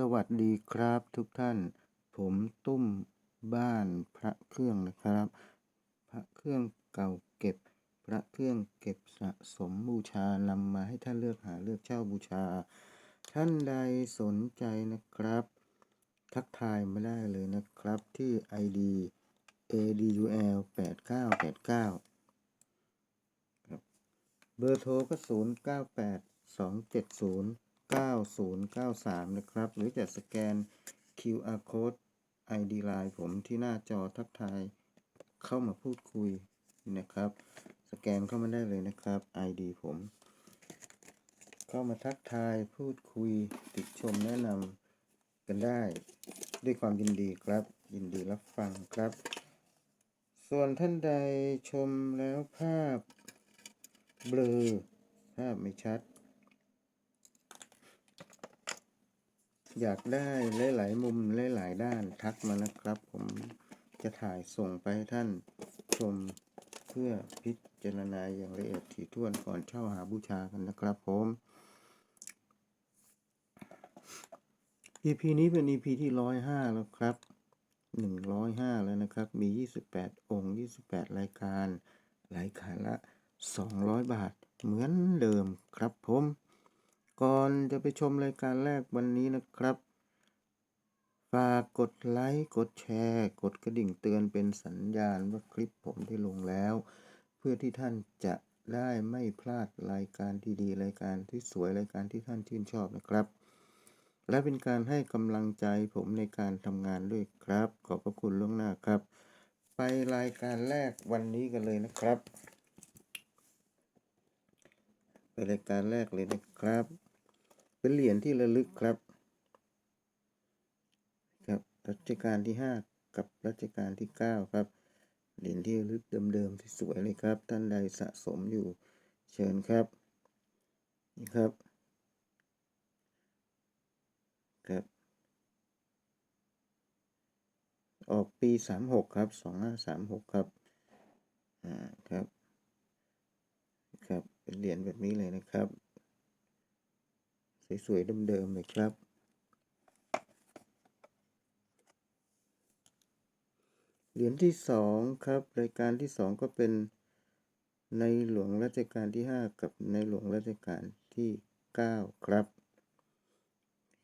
สวัสดีครับทุกท่าน ผมตุ้มบ้านพระเครื่องนะครับ พระเครื่องเก่าเก็บ พระเครื่องเก็บสะสมบูชานำมาให้ท่านเลือกหาเลือกเช่าบูชา ท่านใดสนใจนะครับ ทักทายมาได้เลยนะครับที่ ID ADUL 8989เบอร์โทรก็ 098 270 9093 นะครับ หรือจะสแกน QR code ID Line ผมที่หน้าจอทักทายเข้ามาพูดคุยนะครับ สแกนเข้ามาได้เลยนะครับ ID ผม เข้ามาทักทายพูดคุยติดชมแนะนำกันได้ ด้วยความยินดีครับ ยินดีรับฟังครับ ส่วนท่านใดชมแล้วภาพเบลอภาพไม่ชัด อยากได้หลาย ๆ มุมหลาย ๆ ด้านทักมานะครับ ผมจะถ่ายส่งไปให้ท่านชมเพื่อพิจารณาอย่างละเอียดถี่ถ้วนก่อนเช่าหาบูชากันนะครับผม EP นี้เป็น EP ที่ร้อยห้าแล้วครับหนึ่งร้อยห้าแล้วนะครับ มียี่สิบแปดองค์ยี่สิบแปดรายการ รายการละสองร้อยบาทเหมือนเดิมครับผม ก่อนจะไปชมรายการแรกวันนี้นะครับ ฝากกดไลค์กดแชร์ กดกระดิ่งเตือนเป็นสัญญาณว่าคลิปผมได้ลงแล้ว เพื่อที่ท่านจะได้ไม่พลาดรายการดีๆรายการที่สวยรายการที่ท่านชื่นชอบนะครับ และเป็นการให้กำลังใจผมในการทำงานด้วยครับ ขอบพระคุณล่วงหน้าครับ ไปรายการแรกวันนี้กันเลยนะครับ ไปรายการแรกเลยนะครับ เป็นเหรียญที่ระลึกครับครับรัชกาลที่ 5 กับรัชกาลที่ 9 ครับ เหรียญที่ระลึกเดิมๆที่สวยเลยครับ ท่านใดสะสมอยู่เชิญครับนี่ครับครับ ออกปี 36 ครับ 2536 ครับอ่าครับครับเป็นเหรียญแบบนี้เลยนะครับ สวยๆเดิมๆเลยครับ เหรียญที่สองครับ รายการที่สองก็เป็นในหลวงรัชกาลที่ห้ากับในหลวงรัชกาลที่เก้าครับ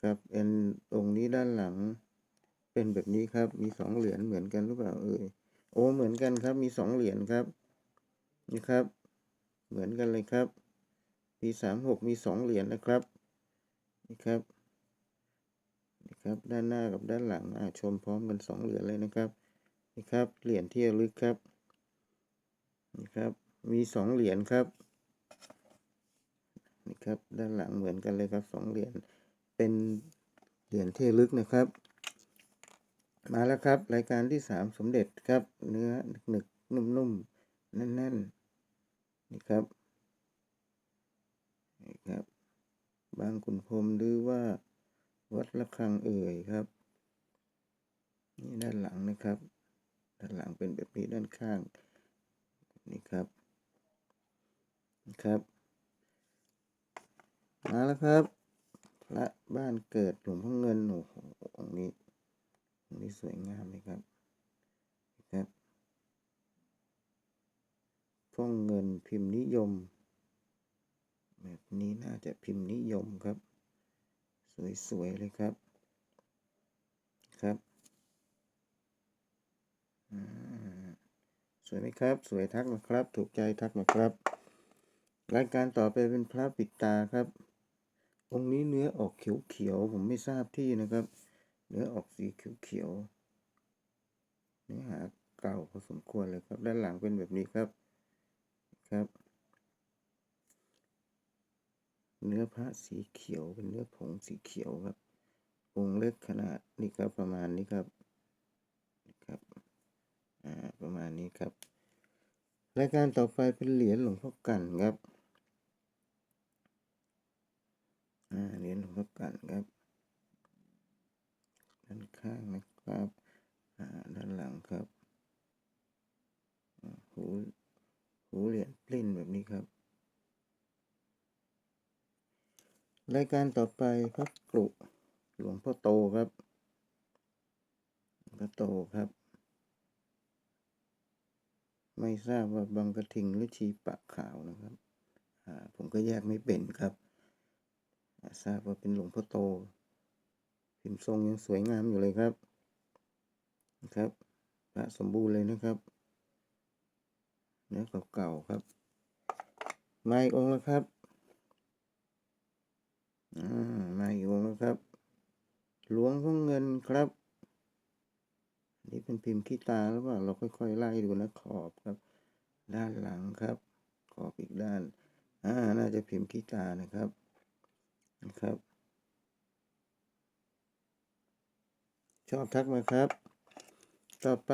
ครับเอ็นองค์นี้ด้านหลังเป็นแบบนี้ครับ มีสองเหรียญเหมือนกันหรือเปล่าเอ่ยโอ้เหมือนกันครับ มีสองเหรียญครับนี่ครับ เหมือนกันเลยครับ ปีสามหกมีสองเหรียญนะครับ นี่ครับนี่ครับด้านหน้ากับด้านหลังอาชมพร้อมกันสองเหรียญเลยนะครับนี่ครับเหรียญที่ระลึกครับนี่ครับมีสองเหรียญครับนี่ครับด้านหลังเหมือนกันเลยครับสองเหรียญเป็นเหรียญที่ลึกนะครับ มาแล้วครับ รายการที่สามสมเด็จครับ เนื้อหนึกๆนุ่มๆแน่นๆนี่ครับนี่ครับ บางขุนพรมหรือว่าวัดระฆังเอ่ยครับ นี่ด้านหลังนะครับ ด้านหลังเป็นแบบนี้ด้านข้างนี่ครับนี่ครับ มาแล้วครับ พระบ้านเกิดหลวงพ่อเงินโอ้โหองนี้องนี้สวยงามเลยครับนี่ครับพ่อเงินพิมพ์นิยม แบบนี้น่าจะพิมพ์นิยมครับ สวย ๆ เลยครับ ครับสวยไหมครับ สวยทักมาครับ ถูกใจทักมาครับ รายการต่อไปเป็นพระปิดตาครับ องค์นี้เนื้อออกเขียวๆผมไม่ทราบที่นะครับ เนื้อออกสีเขียวๆเนื้อหาเก่าพอสมควรเลยครับ ด้านหลังเป็นแบบนี้ครับครับ เนื้อพระสีเขียวเป็นเนื้อผงสีเขียวครับองค์เล็กขนาดนี่ครับประมาณนี้ครับนี่ครับอ่าประมาณนี้ครับ รายการต่อไปเป็นเหรียญหลวงพ่อกันครับอ่าเหรียญหลวงพ่อกันครับด้านข้างนะครับอ่าด้านหลังครับอ่าหูหูเหรียญปลิ้นแบบนี้ครับ รายการต่อไปพระกรุหลวงพ่อโตครับหลวงพ่อโตครับ ไม่ทราบว่าบางกระทิงหรือชีปะขาวนะครับผมก็แยกไม่เป็นครับ ทราบว่าเป็นหลวงพ่อโต พิมพ์ทรงยังสวยงามอยู่เลยครับนะครับพระสมบูรณ์เลยนะครับเนื้อเก่าๆครับ มาอีกองแล้วครับ มาอีกองแล้วครับ หลวงพ่อเงินครับอันนี่เป็นพิมพ์ขี้ตาหรือเปล่าเราค่อยๆไล่ดูนะขอบครับ ด้านหลังครับ ขอบอีกด้าน อ่า น่าจะพิมพ์ขี้ตานะครับนะครับ ชอบทักมาครับ ต่อไป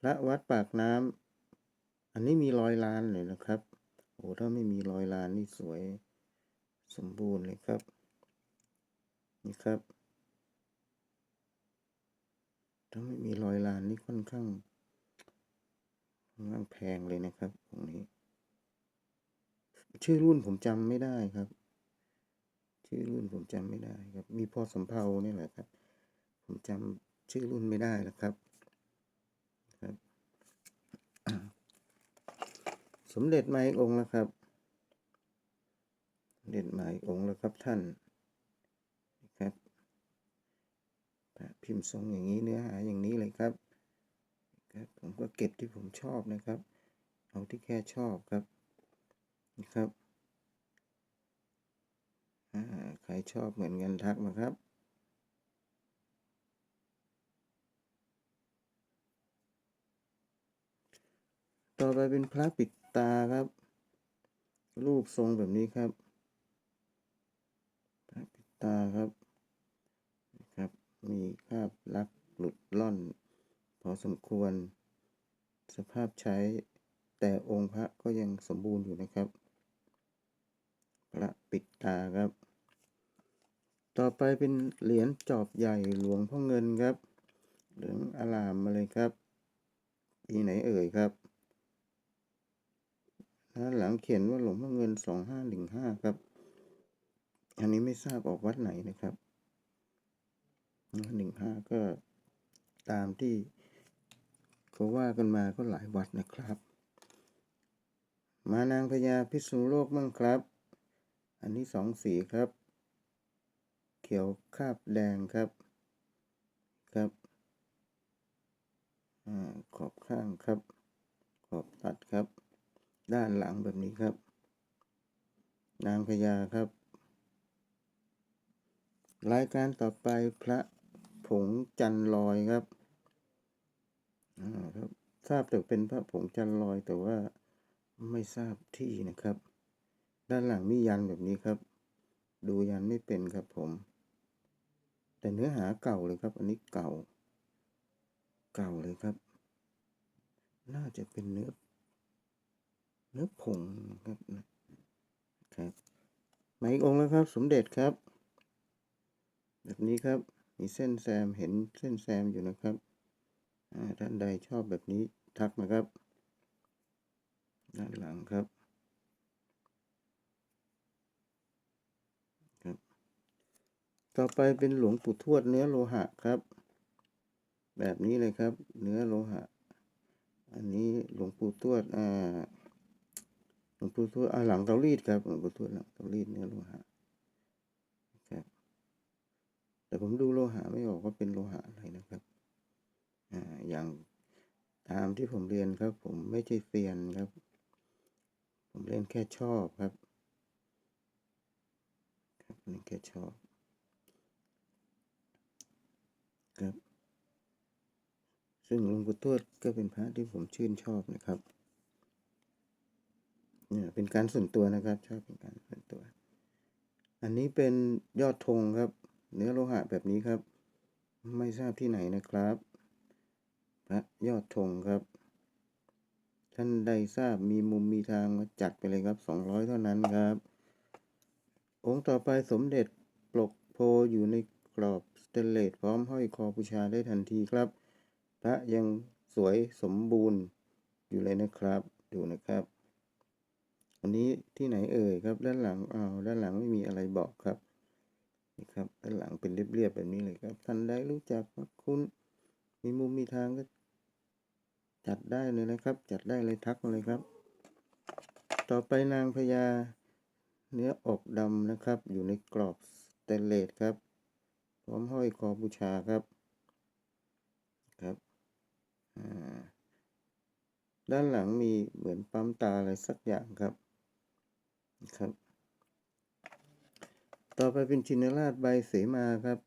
พระวัดปากน้ำอันนี้มีรอยลานเลยนะครับ โอ้ถ้าไม่มีรอยลานนี่สวยสมบูรณ์เลยครับ นี่ครับ ถ้าไม่มีรอยลานนี่ค่อนข้างค่อนข้างแพงเลยนะครับตรงนี้ ชื่อรุ่นผมจำไม่ได้ครับ ชื่อรุ่นผมจำไม่ได้ครับ มีพอสำเภานี่แหละครับ ผมจำชื่อรุ่นไม่ได้แล้วครับ สมเด็จมาอีกองค์แล้วครับสมเด็จมาอีกองค์แล้วครับท่านครับพระพิมพ์ทรงอย่างนี้เนื้อหาอย่างนี้เลยครับครับ ผมก็เก็บที่ผมชอบนะครับ เอาที่แค่ชอบครับนะครับใครชอบเหมือนกันทักมาครับต่อไปเป็นพระปิด ตาครับ รูปทรงแบบนี้ครับพระปิดตาครับนะครับ มีคราบลักหลุดล่อน พอสมควร สภาพใช้แต่องค์พระก็ยังสมบูรณ์อยู่นะครับ พระปิดตาครับ ต่อไปเป็นเหรียญจอบใหญ่หลวงพ่อเงินครับเหลืองอลามมาเลยครับปีไหนเอ่ยครับ ด้านหลังเขียนว่าหลวงพ่อเงินสองห้าหนึ่งห้าครับ อันนี้ไม่ทราบออกวัดไหนนะครับหนึ่งห้าก็ตามที่เขาว่ากันมาก็หลายวัดนะครับ มานางพญาพิษณุโลกมั่งครับ อันนี้สองสีครับ เขียวคาบแดงครับครับอขอบข้างครับ ขอบตัดครับ ด้านหลังแบบนี้ครับ นางพญาครับ รายการต่อไปพระผงจันลอยครับอ่าครับ ทราบแต่เป็นพระผงจันลอยแต่ว่าไม่ทราบที่นะครับ ด้านหลังมียันแบบนี้ครับ ดูยันไม่เป็นครับผม แต่เนื้อหาเก่าเลยครับ อันนี้เก่า เก่าเลยครับ น่าจะเป็นเนื้อ เนื้อผงครับนะครับมาอีกองค์แล้วครับ สมเด็จครับ แบบนี้ครับ มีเส้นแซมเห็นเส้นแซมอยู่นะครับท่านใดชอบแบบนี้ทักมาครับ ด้านหลังครับครับ ต่อไปเป็นหลวงปู่ทวดเนื้อโลหะครับ แบบนี้เลยครับ เนื้อโลหะ อันนี้หลวงปู่ทวดอ่า ลวงปู่ทวดอ่าหลังเตารีดครับหลวงปู่ทวดหลังเตารีดเนื้อโลหะครับแต่ผมดูโลหะไม่ออกว่าเป็นโลหะอะไรนะครับอ่าอย่างตามที่ผมเรียนครับ ผมไม่ใช่เซียนครับ ผมเรียนแค่ชอบครับครับเรียนแค่ชอบครับ ซึ่งหลวงปู่ทวดก็เป็นพระที่ผมชื่นชอบนะครับ เนี่ยเป็นการส่วนตัวนะครับ ชอบเป็นการส่วนตัว อันนี้เป็นยอดธงครับ เนื้อโลหะแบบนี้ครับ ไม่ทราบที่ไหนนะครับพระยอดธงครับ ท่านใดทราบมีมุมมีทางมาจัดไปเลยครับสองร้อยเท่านั้นครับ องค์ต่อไปสมเด็จปลกโพอยู่ในกรอบสเตนเลสพร้อมห้อยคอบูชาได้ทันทีครับ พระยังสวยสมบูรณ์อยู่เลยนะครับ ดูนะครับ อันนี้ที่ไหนเอ่ยครับ ด้านหลังอ้าวด้านหลังไม่มีอะไรบอกครับนี่ครับด้านหลังเป็นเรียบๆแบบนี้เลยครับท่านใดรู้จักคุณมีมุมมีทางก็ จัดได้เลยนะครับ จัดได้เลยทักมาเลยครับ ต่อไปนางพญาเนื้ออกดำนะครับ อยู่ในกรอบสเตนเลสครับ พร้อมห้อยคอบูชาครับครับอ่าด้านหลังมีเหมือนปั๊มตาอะไรสักอย่างครับ ครับ ต่อไปเป็นชินราชใบเสมาครับ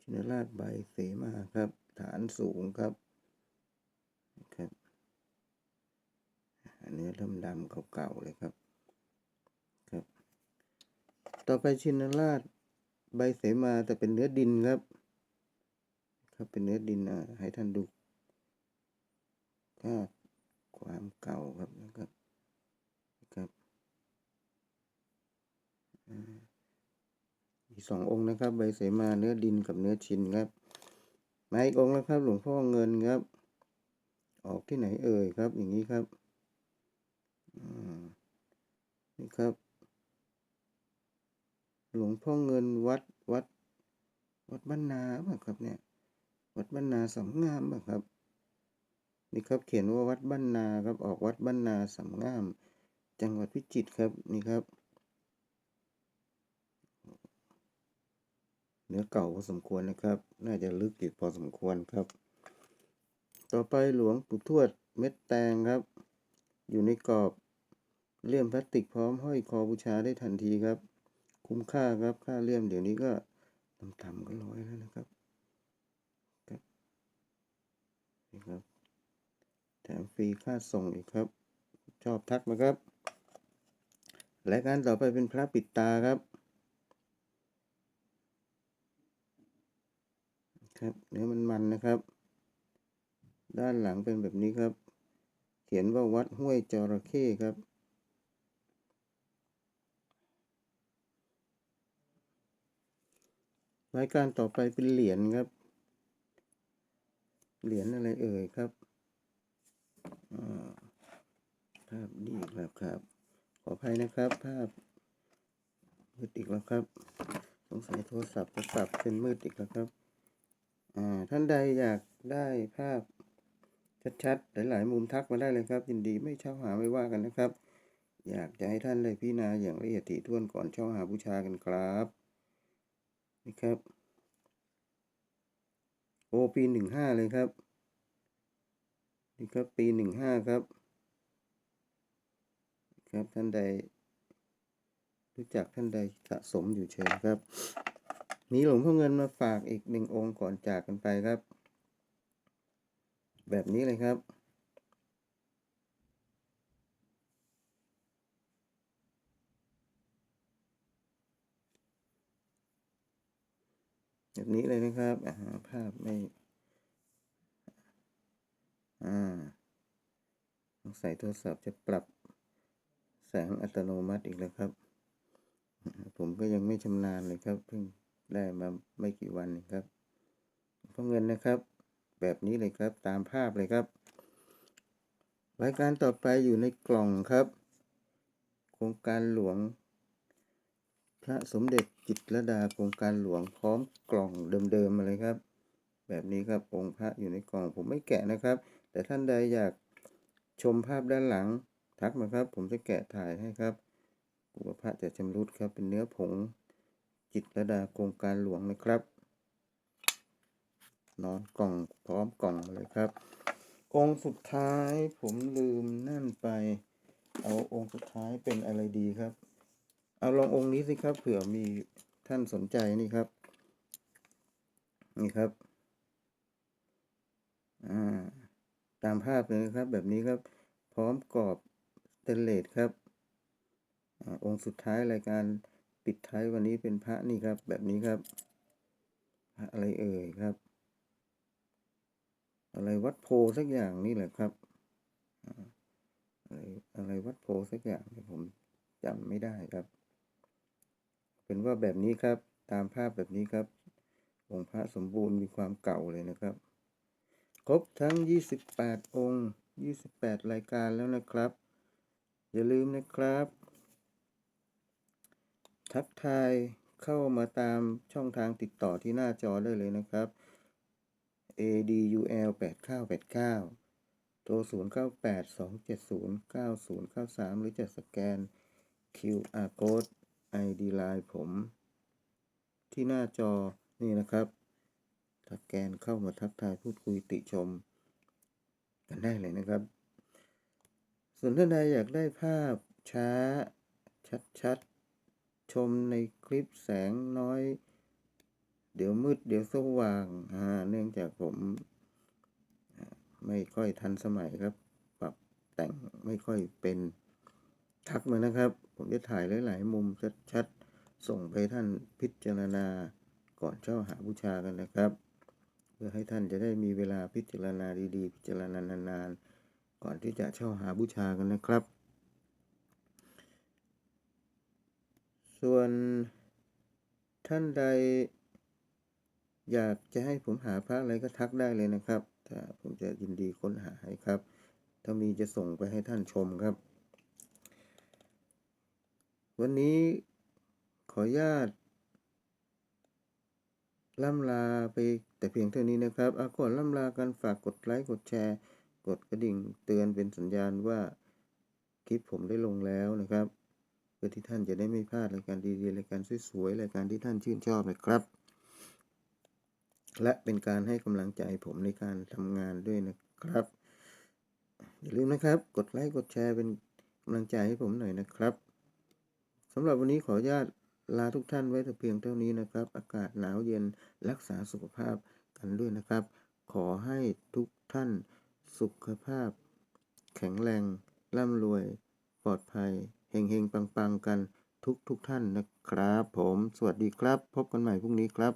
ชินราชใบเสมาครับ ฐานสูงครับครับเนื้อดำเก่าๆเลยครับ ครับ ต่อไปชินราชใบเสมาแต่เป็นเนื้อดินครับ ครับเป็นเนื้อดินอะให้ท่านดูภาพความเก่าครับนะครับอ่ามี สององค์นะครับ ใบเสมาเนื้อดินกับเนื้อชินครับมาอีกองค์แล้วครับ หลวงพ่อเงินครับ ออกที่ไหนเอ่ยครับ อย่างนี้ครับนี่ครับ หลวงพ่อเงินวัดวัด วัดบ้านนาป่ครับเนี่ย วัดบ้านนาสำงามป่ครับ นี่ครับเขียนว่าวัดบ้านนาครับ ออกวัดบ้านนาสำงาม จังหวัดพิจิตรครับนี่ครับ นื้อเก่าพอสมควรนะครับ น่าจะลึกอีกพอสมควรครับ ต่อไปหลวงปู่ทวดเม็ดแตงครับ อยู่ในกรอบเลี่ยมพลาสติกพร้อมห้อยคอบูชาได้ทันทีครับ คุ้มค่าครับค่าเลี่ยมเดี๋ยวนี้ก็ต่ำๆก็ร้อยแล้วนะครับครับนี่ครับ แถมฟรีค่าส่งอีกครับ ชอบทักมาครับ และการต่อไปเป็นพระปิดตาครับ ครับ เนื้อมันมันนะครับ ด้านหลังเป็นแบบนี้ครับ เขียนว่าวัดห้วยจระเข้ครับ รายการต่อไปเป็นเหรียญครับ เหรียญอะไรเอ่ยครับภาพดีอีกแล้วครับ ขออภัยนะครับ ภาพมืดอีกแล้วครับ สงสัยโทรศัพท์จะปรับเป็นมืดอีกแล้วครับ ท่านใดอยากได้ภาพชัดๆ หลายๆ มุมทักมาได้เลยครับ ยินดีไม่เช่าหาไม่ว่ากันนะครับ อยากจะให้ท่านได้พิจารณาอย่างละเอียดถี่ถ้วนก่อนเช่าหาบูชากันครับนี่ครับโอปีหนึ่งห้าเลยครับนี่ครับปีหนึ่งห้าครับ ครับท่านใด รู้จักท่านใดสะสมอยู่เชิญครับ มีหลวงพ่อเงินมาฝากอีกหนึ่งองค์ก่อนจากกันไปครับ แบบนี้เลยครับแบบนี้เลยนะครับอาภาพไม่ อ่าสงสัยโทรศัพท์จะปรับแสงอัตโนมัติอีกแล้วครับ ผมก็ยังไม่ชำนาญเลยครับเพิ่ง ได้มาไม่กี่วันเองครับเพราะเงินนะครับ แบบนี้เลยครับตามภาพเลยครับรายการต่อไปอยู่ในกล่องครับ โครงการหลวง พระสมเด็จจิตรดาโครงการหลวงพร้อมกล่องเดิมๆมาเลยครับ แบบนี้ครับองค์พระอยู่ในกล่องผมไม่แกะนะครับ แต่ท่านใดอยากชมภาพด้านหลังทักมาครับ ผมจะแกะถ่ายให้ครับกลัวพระจะชำรุดครับเป็นเนื้อผง จิตรลดาโครงการหลวงนะครับ นอนกล่องพร้อมกล่องเลยครับ องค์สุดท้ายผมลืมนั่นไป เอาองค์สุดท้ายเป็นอะไรดีครับ เอาลององค์นี้สิครับเผื่อมีท่านสนใจนี่ครับ นี่ครับอ่าตามภาพเลยครับ แบบนี้ครับ พร้อมกรอบสเตนเลสครับอองค์สุดท้ายรายการ ปิดท้ายวันนี้เป็นพระนี่ครับ แบบนี้ครับ พระอะไรเอ่ยครับ อะไรวัดโพสักอย่างนี่แหละครับอะไรอะไรวัดโพสักอย่างผมจำไม่ได้ครับ เป็นว่าแบบนี้ครับ ตามภาพแบบนี้ครับองค์พระสมบูรณ์มีความเก่าเลยนะครับ ครบทั้ง 28 องค์ 28 รายการแล้วนะครับ อย่าลืมนะครับ ทักทายเข้ามาตามช่องทางติดต่อที่หน้าจอได้เลยนะครับ adul 8989 โทร 098 270 9093 หรือจะสแกน QR code ID Line ผม ที่หน้าจอนี่นะครับสแกนเข้ามาทักทายพูดคุยติชม กันได้เลยนะครับ ส่วนท่านใดอยากได้ภาพช้าชัดๆ ชมในคลิปแสงน้อย เดี๋ยวมืดเดี๋ยวสว่างอ่าเนื่องจากผมไม่ค่อยทันสมัยครับ ปรับแต่งไม่ค่อยเป็นทักมานะครับ ผมจะถ่ายหลาย ๆ มุมชัด ๆ ส่งไปท่านพิจารณาก่อนเช่าหาบูชากันนะครับ เพื่อให้ท่านจะได้มีเวลาพิจารณาดี ๆ พิจารณานานๆก่อนที่จะเช่าหาบูชากันนะครับ ส่วนท่านใด อยากจะให้ผมหาพระอะไรก็ทักได้เลยนะครับแต่ผมจะยินดีค้นหาให้ครับ ถ้ามีจะส่งไปให้ท่านชมครับ วันนี้ขออนุญาตล่ำลาไปแต่เพียงเท่านี้นะครับอาก่อนล่ำลากันฝากกดไลค์กดแชร์ กดกระดิ่งเตือนเป็นสัญญาณว่าคลิปผมได้ลงแล้วนะครับ พื่อที่ท่านจะได้ไม่พลาดรายการดีๆรายการสวยๆรายการที่ท่านชื่นชอบนะครับ และเป็นการให้กำลังใจผมในการทำงานด้วยนะครับ อย่าลืมนะครับ กดไลค์กดแชร์เป็นกำลังใจให้ผมหน่อยนะครับสำหรับวันนี้ขออนุญาตลาทุกท่านไว้แต่เพียงเท่านี้นะครับ อากาศหนาวเย็นรักษาสุขภาพกันด้วยนะครับ ขอให้ทุกท่านสุขภาพ แข็งแรงร่ำรวย ปลอดภัย เฮงเฮงๆ ปังๆ กันทุกทุกๆท่านนะครับผม สวัสดีครับ พบกันใหม่พรุ่งนี้ครับ